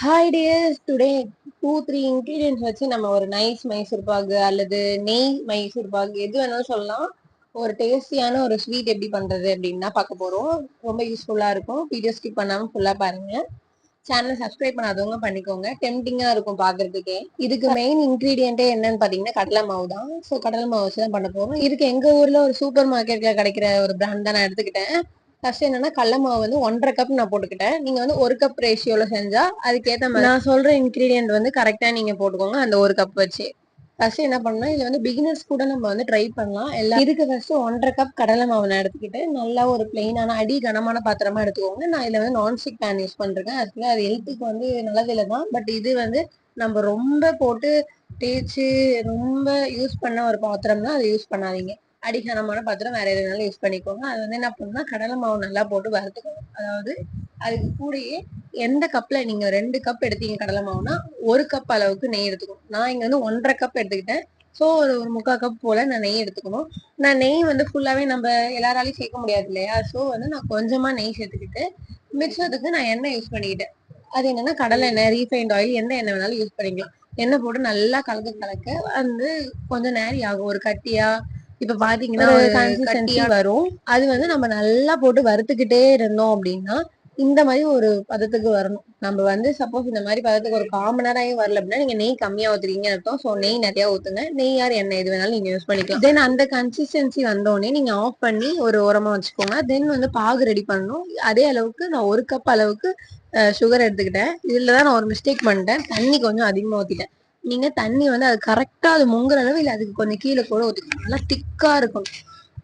Hi dears today two three ingredients வச்சு நம்ம ஒரு நைஸ் மைசூர் பாகு அல்லது நெய் மைசூர் பாகு எது வேணாலும் சொல்லலாம். ஒரு டேஸ்டியான ஒரு ஸ்வீட் எப்படி பண்றது அப்படின்னு பார்க்க போறோம். ரொம்ப யூஸ்ஃபுல்லா இருக்கும். வீடியோ ஸ்கிப் பண்ணாம ஃபுல்லா பாருங்க. சேனலை சப்ஸ்கிரைப் பண்ணாதவங்க பண்ணிக்கோங்க. டெம்டிங்கா இருக்கும் பாக்குறதுக்கே இதுக்கு மெயின் இன்க்ரீடியன்ட்டே என்னன்னு பாத்தீங்கன்னா கடலை மாவு தான். ஸோ கடலை மாவு வச்சு தான் பண்ண போறோம். இதுக்கு எங்க ஊர்ல ஒரு சூப்பர் மார்க்கெட்ல கிடைக்கிற ஒரு பிராண்ட் தான் நான் எடுத்துக்கிட்டேன். ஃபர்ஸ்ட் என்னன்னா கடல மாவு வந்து ஒன்றரை கப் நான் போட்டுக்கிட்டேன். நீங்க வந்து ஒரு கப் ரேஷியோல செஞ்சா அதுக்கேத்த மாதிரி நான் சொல்ற இன்கிரீடியன்ட் வந்து கரெக்டா நீங்க போட்டுக்கோங்க அந்த ஒரு கப் வச்சு. ஃபர்ஸ்ட் என்ன பண்ணா இது வந்து பிகினர்ஸ் கூட நம்ம வந்து ட்ரை பண்ணலாம். எல்லாம் இதுக்கு ஃபர்ஸ்ட் ஒன்றரை கப் கடலை மாவு நான் எடுத்துக்கிட்டு நல்லா ஒரு பிளெயினான அடி கனமான பாத்திரமா எடுத்துக்கோங்க. நான் இதுல வந்து நான்ஸ்டிக் பேன் யூஸ் பண்றேன். ஆக்சுவலா அது ஹெல்த்துக்கு வந்து நல்லதில்லை தான். பட் இது வந்து நம்ம ரொம்ப போட்டு தேய்ச்சி ரொம்ப யூஸ் பண்ண ஒரு பாத்திரம் தான் அதை யூஸ் பண்ணாதீங்க. அடிகனமான பாத்திரம் வேற எதுனாலும் யூஸ் பண்ணிக்கோங்க. அது வந்து என்ன பண்ணுன்னா கடலை மாவு நல்லா போட்டு வறுத்துக்கணும் அதாவது அதுக்கு கூடயே எந்த கப்ல நீங்க ரெண்டு கப் எடுத்தீங்க கடலை மாவுனா ஒரு கப் அளவுக்கு நெய் எடுத்துக்கணும். நான் இங்க வந்து ஒன்றரை கப் எடுத்துக்கிட்டேன். ஸோ ஒரு ஒரு முக்கால் கப் போல நான் நெய் எடுத்துக்கணும். நான் நெய் வந்து ஃபுல்லாவே நம்ம எல்லாராலையும் சேர்க்க முடியாது இல்லையா? ஸோ வந்து நான் கொஞ்சமா நெய் சேர்த்துக்கிட்டு மிச்சத்துக்கு நான் எண்ணெய் யூஸ் பண்ணிக்கிட்டேன். அது என்னன்னா கடலை எண்ணெய் ரீஃபைண்ட் ஆயில் எந்த எண்ணெய் வேணாலும் யூஸ் பண்ணிக்கலாம். எண்ணெய் போட்டு நல்லா கலக்க கலக்க வந்து கொஞ்சம் நேரம் ஆகும். ஒரு கட்டியா இப்ப பாத்தீங்கன்னா ஒரு கன்சிஸ்டன்சி வரும். அது வந்து நம்ம நல்லா போட்டு வறுத்துக்கிட்டே இருந்தோம் அப்படின்னா இந்த மாதிரி ஒரு பதத்துக்கு வரணும். நம்ம வந்து சப்போஸ் இந்த மாதிரி பதத்துக்கு ஒரு காமன் நேரம் வரல அப்படின்னா நீங்க நெய் கம்மியா ஊத்துறீங்கன்னு அர்த்தம். ஸோ நெய் நிறைய ஊத்துங்க. நெய் யார் எண்ணெய் எது வேணாலும் நீங்க யூஸ் பண்ணிக்கலாம். தென் அந்த கன்சிஸ்டன்சி வந்தோடனே நீங்க ஆஃப் பண்ணி ஒரு உரமா வச்சுக்கோங்க. தென் வந்து பாகு ரெடி பண்ணணும். அதே அளவுக்கு நான் ஒரு கப் அளவுக்கு சுகர் எடுத்துக்கிட்டேன். இதுல தான் நான் ஒரு மிஸ்டேக் பண்ணிட்டேன். தண்ணி கொஞ்சம் அதிகமா ஊத்திட்டேன். நீங்க தண்ணி வந்து அது கரெக்டா அது முங்குற அளவு இல்ல அதுக்கு கொஞ்சம் கீழே கூட ஒதுக்கணும் நல்லா திக்கா இருக்கும்.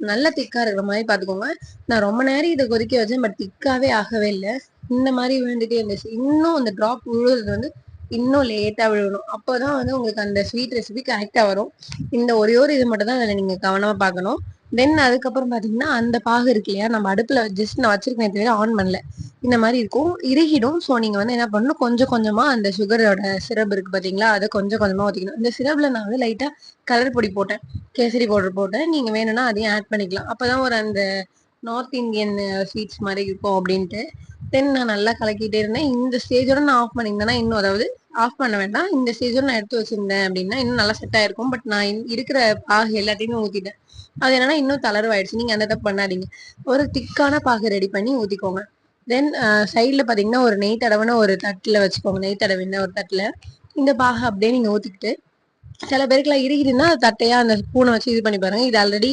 நல்லா திக்கா இருக்கிற மாதிரி பாத்துக்கோங்க நான் ரொம்ப நேரம் இதை கொதிக்க வச்சேன் பட் திக்காவே ஆகவே இல்லை. இந்த மாதிரி விழுந்துட்டே இருந்துச்சு. இன்னும் அந்த ட்ராப் விழுறது வந்து இன்னும் லேட்டா விழுகணும். அப்போதான் வந்து உங்களுக்கு அந்த ஸ்வீட் ரெசிபி கரெக்டா வரும். இந்த ஒரே ஒரு இது மட்டும் தான் அதில் நீங்க கவனமா பார்க்கணும். தென் அதுக்கப்புறம் பாத்தீங்கன்னா அந்த பாகு இருக்கு இல்லையா? நம்ம அடுப்புல ஜஸ்ட் நான் வச்சிருக்கேன் தவிர ஆன் பண்ணல. இந்த மாதிரி இருக்கும். இறுகிடும். ஸோ நீங்க வந்து என்ன பண்ணணும்? கொஞ்சம் கொஞ்சமா அந்த சுகரோட சிரப் இருக்கு பாத்தீங்களா? அதை கொஞ்சம் கொஞ்சமா ஊற்றிக்கணும் இந்த சிரப்ல நான் வந்து லைட்டா கலர் பொடி போட்டேன். கேசரி பவுடர் போட்டேன். நீங்க வேணும்னா அதையும் ஆட் பண்ணிக்கலாம். அப்பதான் ஒரு அந்த நார்த் இந்தியன் ஸ்வீட்ஸ் மாதிரி இருக்கும் அப்படின்ட்டு. தென் நான் நல்லா கலக்கிட்டே இருந்தேன். இந்த ஸ்டேஜோட நான் ஆஃப் பண்ணியிருந்தேன்னா இன்னும் அதாவது ஆஃப் பண்ண வேண்டாம். இந்த சீசன் நான் எடுத்து வச்சிருந்தேன் அப்படின்னா இன்னும் நல்லா செட் ஆயிருக்கும். பட் நான் இருக்கிற பாகு எல்லாத்தையுமே ஊத்திட்டேன். அது என்னன்னா இன்னும் தளர்வாயிடுச்சு. நீங்க அந்த தப்பு பண்ணாதீங்க. ஒரு திக்கான பாகு ரெடி பண்ணி ஊத்திக்கோங்க. தென் சைட்ல பாத்தீங்கன்னா ஒரு நெய் தடவைன்னு ஒரு தட்டுல வச்சுக்கோங்க. நெய் தடவைன்னு ஒரு தட்டுல. இந்த பாகை அப்படியே நீங்க ஊத்திக்கிட்டு சில பேருக்குலாம் இருக்குதுன்னா தட்டையா அந்த ஸ்பூனை வச்சு இது பண்ணி பாருங்க. இது ஆல்ரெடி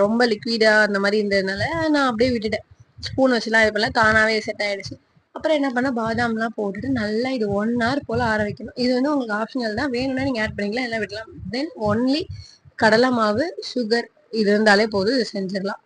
ரொம்ப லிக்விடா அந்த மாதிரி இருந்ததுனால நான் அப்படியே விட்டுட்டேன். ஸ்பூன் வச்சுலாம் இது பண்ணல. தானாவே செட் ஆயிடுச்சு. அப்புறம் என்ன பண்ண பாதாம்லாம் போட்டுட்டு நல்லா இது ஒன் ஹவர் போல ஆற வைக்கணும். இது வந்து உங்களுக்கு ஆப்ஷனல் தான். வேணும்னா நீங்க ஆட் பண்ணிக்கலாம் எல்லாம் விடலாம். தென் ஒன்லி கடலை மாவு சுகர் இது இருந்தாலே போதும். இது செஞ்சிடலாம்.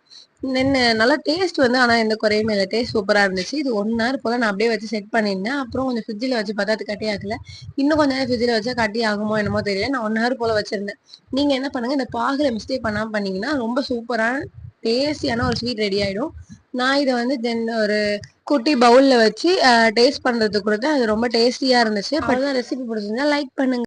தென் நல்லா டேஸ்ட் வந்து ஆனால் எந்த குறையுமே இல்லை. டேஸ்ட் சூப்பராக இருந்துச்சு. இது ஒன் ஹவர் போல் நான் அப்படியே வச்சு செட் பண்ணியிருந்தேன். அப்புறம் கொஞ்சம் ஃப்ரிட்ஜில் வச்சு பார்த்தா அது கட்டி ஆகல இன்னும் கொஞ்சம் நேரம் ஃப்ரிட்ஜில் வச்சா கட்டி ஆகுமோ என்னமோ தெரியல. நான் ஒன் ஹவர் போல் வச்சிருந்தேன். நீங்கள் என்ன பண்ணுங்க இந்த பாகில் மிஸ்டேக் பண்ணாமல் பண்ணீங்கன்னா ரொம்ப சூப்பரான டேஸ்டியான ஒரு ஸ்வீட் ரெடி ஆயிடும். நான் இதை வந்து தென் ஒரு குட்டி பவுல்ல வச்சு டேஸ்ட் பண்றதுக்கு கொடுத்தேன். அது ரொம்ப டேஸ்டியா இருந்துச்சு. பட் ரெசிபி பிடிச்சிருந்தா லைக் பண்ணுங்க.